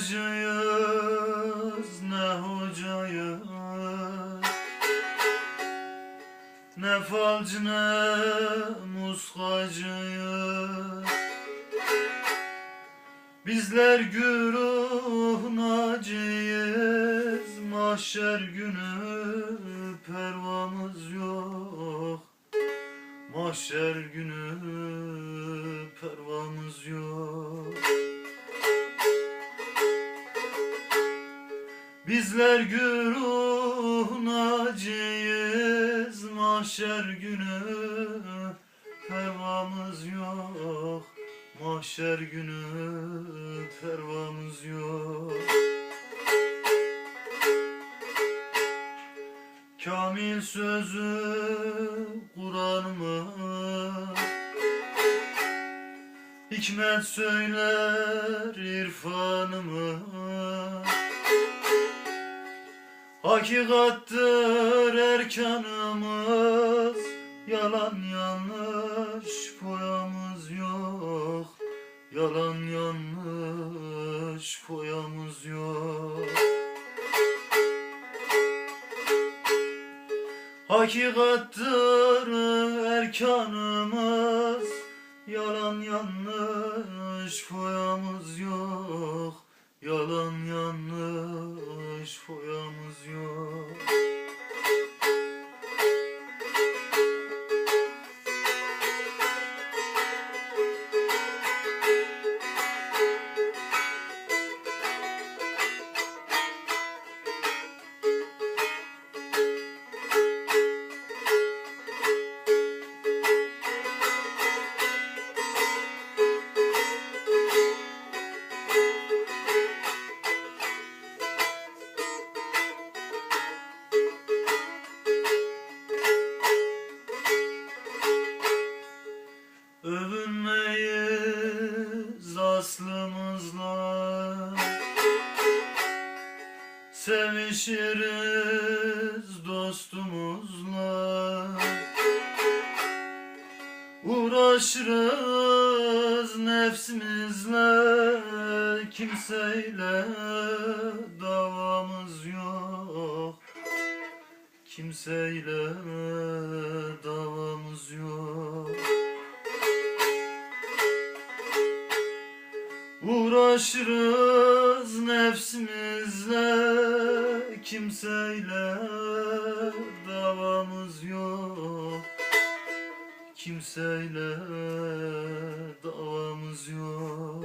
hacıyız ne hocayız? Ne falcı ne muskacıyız? Bizler güruh naciyiz Mahşer günü pervamız yok. Mahşer günü pervamız yok Bizler güruh naciyiz Mahşer günü pervamız yok. Mahşer günü pervamız yok. Kamil sözü Kur'an'ımız Hikmet söyler irfanımız Hakikattır erkanımız. Yalan yanlış foyamız yok. Yalan yanlış foyamız yok. Hakikattır erkanımız. Yalan yanlış foyamız yok. Yalan yanlış foyamız yok aslımızla Sevişiriz dostumuzla. Uğraşırız nefsimizle Kimseyle davamız yok. Kimseyle Uğraşırız nefsimizle Kimseyle davamız yok. Kimseyle davamız yok.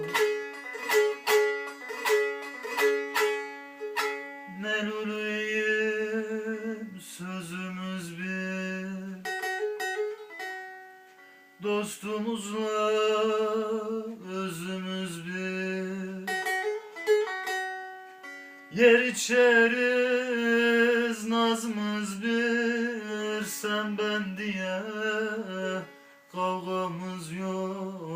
Meluluyum sözümüz bir. Dostumuzla özümüz bir Yer içeriz nazımız bir Sen ben diye kavgamız yok